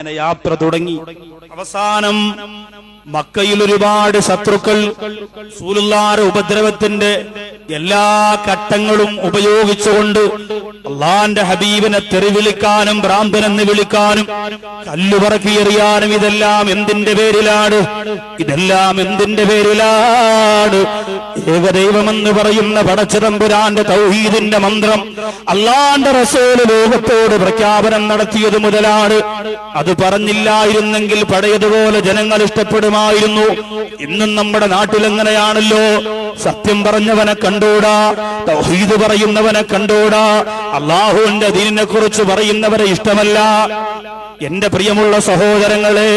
അങ്ങനെ യാത്ര തുടങ്ങി. അവസാനം മക്കയിൽ ഒരുപാട് ശത്രുക്കൾ സൂലുള്ളാർ ഉപദ്രവത്തിന്റെ എല്ലാ ഘട്ടങ്ങളും ഉപയോഗിച്ചുകൊണ്ട് അള്ളാന്റെ ഹബീബിനെ തെറിവിളിക്കാനും ഭ്രാന്തനെന്ന് വിളിക്കാനും കല്ലുപറക്കി എറിയാനും ഇതെല്ലാം എന്തിന്റെ പേരിലാണ്? ഇതെല്ലാം എന്തിന്റെ പേരിലാണ്? ഏകദൈവമെന്ന് പറയുന്ന പടച്ചതമ്പുരാന്റെ തൗഹീദിന്റെ മന്ത്രം അള്ളാന്റെ റസൂൽ ലോകത്തോട് പ്രഖ്യാപനം നടത്തിയത് മുതലാണ്. അത് പറഞ്ഞില്ലായിരുന്നെങ്കിൽ പഴയതുപോലെ ജനങ്ങൾ ഇഷ്ടപ്പെടുമായിരുന്നു. ഇന്നും നമ്മുടെ നാട്ടിലെങ്ങനെയാണല്ലോ? സത്യം പറഞ്ഞവനെ കണ്ടോടാ തൗഹീദ് പറയുന്നവനെ കണ്ടൂടാ അള്ളാഹുവിന്റെ ദീനിനെ കുറിച്ച് പറയുന്നവരെ ഇഷ്ടമല്ല. എന്റെ പ്രിയമുള്ള സഹോദരങ്ങളെ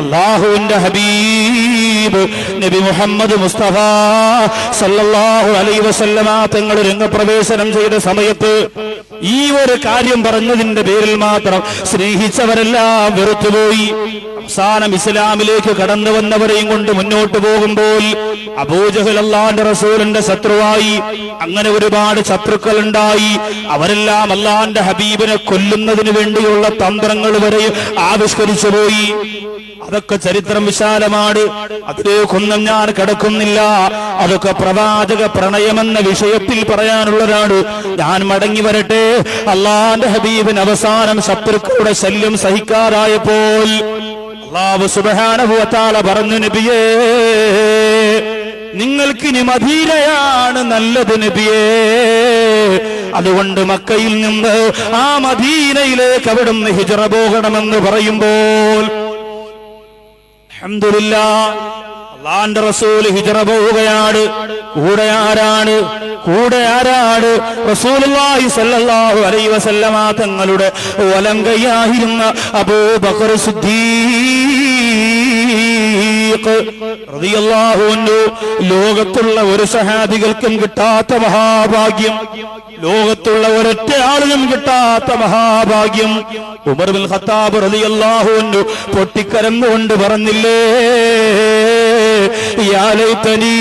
അള്ളാഹുവിന്റെ ഹബീബ് നബി മുഹമ്മദ് മുസ്തഫ സല്ലല്ലാഹു അലൈ വസല്ലമ തങ്ങൾ രംഗപ്രവേശനം ചെയ്ത സമയത്ത് ഈ ഒരു കാര്യം പറഞ്ഞതിന്റെ പേരിൽ മാത്രം സ്നേഹിച്ചവരെല്ലാം വെറുത്തുപോയി. അവസാനം ഇസ്ലാമിലേക്ക് കടന്നു വന്നവരെയും കൊണ്ട് മുന്നോട്ട് പോകുമ്പോൾ അബൂജഹൽ അള്ളാന്റെ റസൂലിന്റെ ശത്രുവായി. അങ്ങനെ ഒരുപാട് ശത്രുക്കൾ ഉണ്ടായി അവരെല്ലാം അല്ലാന്റെ ഹബീബിനെ കൊല്ലുന്നതിന് വേണ്ടിയുള്ള തന്ത്രങ്ങൾ വരെ ആവിഷ്കരിച്ചു പോയി. അതൊക്കെ ചരിത്രം വിശാലമാണ്. അതിലേക്കൊന്നും ഞാൻ കിടക്കുന്നില്ല. അതൊക്കെ പ്രവാചക പ്രണയമെന്ന വിഷയത്തിൽ പറയാനുള്ളതാണ്. ഞാൻ മടങ്ങി വരട്ടെ. അള്ളാന്റെ ഹബീബിന് അവസാനം ശത്രുക്കളുടെ ശല്യം സഹിക്കാറായപ്പോൾ അള്ളാഹു സുബാനുഭവത്താല പറഞ്ഞു നബിയേ നിങ്ങൾക്കിനി മദീനയാണ് നല്ലത് നബിയേ. അതുകൊണ്ട് മക്കയിൽ നിന്ന് ആ മദീനയിലേക്ക് അവിടുന്ന് ഹിജറ പോകണമെന്ന് പറയുമ്പോൾ അൽഹംദുലില്ലാ അള്ളാന്റെ റസൂൽ ഹിജറ പോവുകയാണ്. കൂടെ ആരാണ്? കൂടെ ആരാണ്? റസൂലുള്ളാഹി സല്ലല്ലാഹു അലൈഹി വസല്ലമ തങ്ങളുടെ വലം കൈയായിരുന്ന അബൂബക്കർ സിദ്ദീഖ്. അൻഹു ലോകത്തുള്ള ഒരു സഹാബികൾക്കും കിട്ടാത്ത മഹാഭാഗ്യം ലോകത്തുള്ള ഒരൊറ്റ ആളിനും കിട്ടാത്ത മഹാഭാഗ്യം. ഉമർ ബിൻ ഖത്താബ് റളിയല്ലാഹു അൻഹു പൊട്ടിക്കരന്നുകൊണ്ട് പറഞ്ഞില്ലേ യാ ലൈതനീ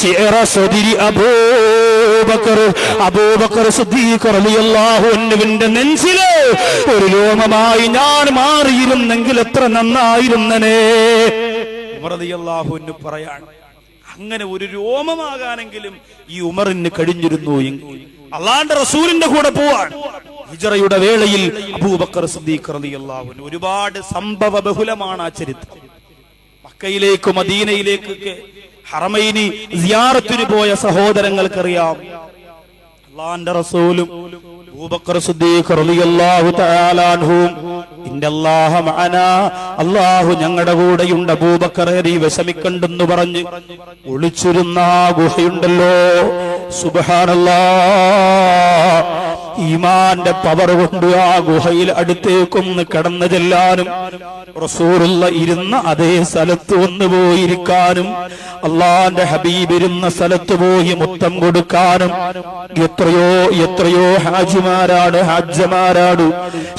ശിഅറ സദരി അബൂബക്കർ അബൂബക്കർ സിദ്ദീഖ് റളിയല്ലാഹു അൻഹുവിന്റെ നെഞ്ചിലെ ഒരു രോമമായി ഞാൻ മാറിയിരുന്നെങ്കിൽ എത്ര നന്നായിരുന്നനെ? അൻഹു പറയാണ് അങ്ങനെ ഒരു രോമമാകാനെങ്കിലും ഈ ഉമറിന് കഴിഞ്ഞിരുന്നു എങ്കിൽ അള്ളാന്റെ റസൂലിന്റെ കൂടെ പോവാൻ. ഹിജറയുടെ വേളയിൽ അബൂബക്കർ സിദ്ദീഖ് റളിയല്ലാഹു അൻഹു ഒരുപാട് സംഭവ ബഹുലമാണ് ആ ചരിത്രം. മക്കയിലേക്കും മദീനയിലേക്കൊക്കെ ഹറമൈനി സിയാറത്തിന് പോയ സഹോദരങ്ങൾക്കറിയാം. അള്ളാന്റെ റസൂലും അല്ലാഹു ഞങ്ങളുടെ കൂടെയുണ്ട് അബൂബക്കറെ നീ വിഷമിക്കണ്ടെന്ന് പറഞ്ഞ് ഒളിച്ചിരുന്ന ഗുഹയുണ്ടല്ലോ. സുബ്ഹാനല്ലാഹ് ഈമാന്റെ പവർ കൊണ്ട് ആ ഗുഹയിൽ അടുത്തേക്കൊന്ന് കടന്നു ചെല്ലാനും റസൂറുള്ള ഇരുന്ന അതേ സ്ഥലത്ത് ഒന്ന് പോയിരിക്കാനും അള്ളാന്റെ ഹബീബ് ഇരുന്ന സ്ഥലത്ത് പോയി മുത്തം കൊടുക്കാനും എത്രയോ എത്രയോ ഹാജിമാരാട് ഹാജ്യമാരാട്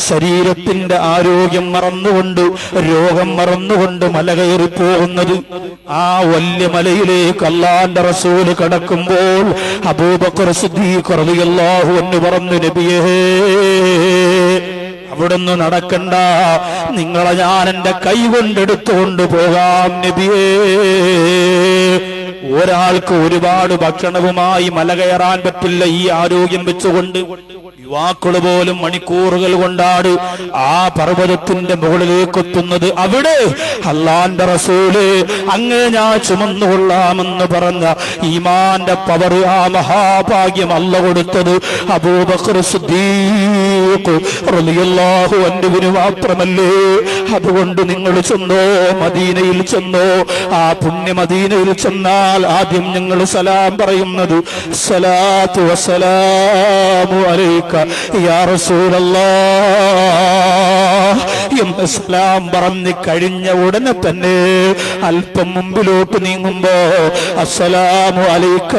ശരീരത്തിന്റെ ആരോഗ്യം മറന്നുകൊണ്ട് രോഗം മറന്നുകൊണ്ട് മല കയറി പോകുന്നത് ആ വലിയ മലയിലേക്ക് അള്ളാന്റെ റസൂൽ കടക്കുമ്പോൾ അബൂബക്കർ സിദ്ദീഖ് റളിയല്ലാഹു എന്ന് പറഞ്ഞു നബിയേ അവിടുന്ന് നടക്കണ്ട. നിങ്ങളെ ഞാൻ എന്റെ കൈ കൊണ്ടെടുത്തുകൊണ്ട് പോകാം നബിയേ. ഒരാൾക്ക് ഒരുപാട് ഭക്ഷണവുമായി മല കയറാൻ പറ്റില്ല ഈ ആരോഗ്യം വെച്ചുകൊണ്ട്. യുവാക്കൾ പോലും മണിക്കൂറുകൾ കൊണ്ടാണ് ആ പർവതത്തിന്റെ മുകളിലേക്ക് എത്തുന്നത് അവിടെ. അള്ളാന്റെ റസൂൽ അങ്ങ് ഞാൻ ചുമന്നുകൊള്ളാമെന്ന് പറഞ്ഞ ഈമാന്റെ പവർ ആ മഹാഭാഗ്യം അല്ല കൊടുത്തത് അബൂബക്കർ സിദ്ദീഖ് റളിയല്ലാഹു മാത്രമല്ലേ. അതുകൊണ്ട് നിങ്ങൾ ചെന്നോ മദീനയിൽ ചെന്നോ. ആ പുണ്യ മദീനയിൽ ചെന്നാൽ ആദ്യം ഞങ്ങൾ സലാം പറയുന്നത് സലാത്തു അലൈക യാ സലാം പറഞ്ഞ് കഴിഞ്ഞ ഉടനെ തന്നെ അല്പം മുമ്പിലോട്ട് നീങ്ങുമ്പോ അസ്സലാമു അലൈക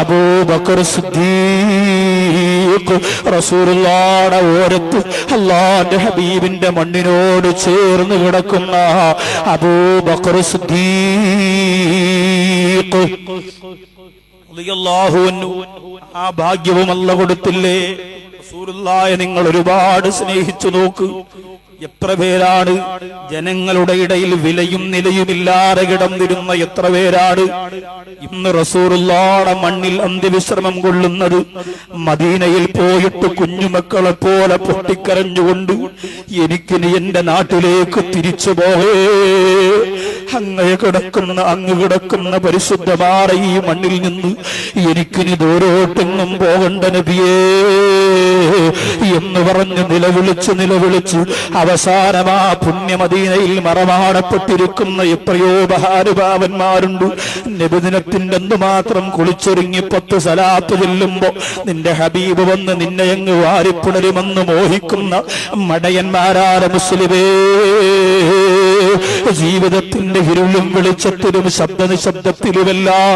അബൂബക്കർ സിദ്ദീഖ് റസൂലുള്ളാടെ ഓരത്ത് അള്ളാന്റെ ഹബീബിന്റെ മണ്ണിനോട് ചേർന്ന് കിടക്കുന്ന അബൂബക്കർ സിദ്ദീഖ് ആ ഭാഗ്യവും അല്ല കൊടുത്തില്ലേ? റസൂലുള്ളായെ നിങ്ങൾ ഒരുപാട് സ്നേഹിച്ചു നോക്ക്. എത്ര പേരാണ്? ജനങ്ങളുടെ ഇടയിൽ വിലയും നിലയുമില്ലാതെ കിടന്നിരുന്ന എത്ര പേരാണ്? ഇന്ന് റസൂറുള്ളാടെ മണ്ണിൽ അന്ത്യവിശ്രമം കൊള്ളുന്നത് മദീനയിൽ പോയിട്ട് കുഞ്ഞുമക്കളെ പോലെ പൊട്ടിക്കരഞ്ഞുകൊണ്ട് എനിക്ക് എന്റെ നാട്ടിലേക്ക് തിരിച്ചു പോകേ അങ്ങ് കിടക്കുന്ന അങ്ങ് കിടക്കുന്ന പരിശുദ്ധമായ ഈ മണ്ണിൽ നിന്ന് എനിക്കിനി ദൂരോട്ടെങ്ങും പോകണ്ട നബിയേ. എന്ന് പറഞ്ഞ് നിലവിളിച്ച് നിലവിളിച്ച് അവസാനം ആ പുണ്യമദീനയിൽ മറമാടപ്പെട്ടിരിക്കുന്ന എത്രയോ ബഹാനുഭാവന്മാരുണ്ട് നബിദിനത്തിന്റെ അന്ന് മാത്രം കുളിച്ചൊരുങ്ങി പത്ത് സലാത്ത് ചെല്ലുമ്പോ നിന്റെ ഹബീബ് വന്ന് നിന്നെ അങ്ങ് വാരിപ്പുണരുമെന്ന് മോഹിക്കുന്ന മടയന്മാരാര മുസ്ലിമേ. ജീവിതത്തിന്റെ ഇരുളും വെളിച്ചത്തിലും ശബ്ദ നിശബ്ദത്തിലുമെല്ലാം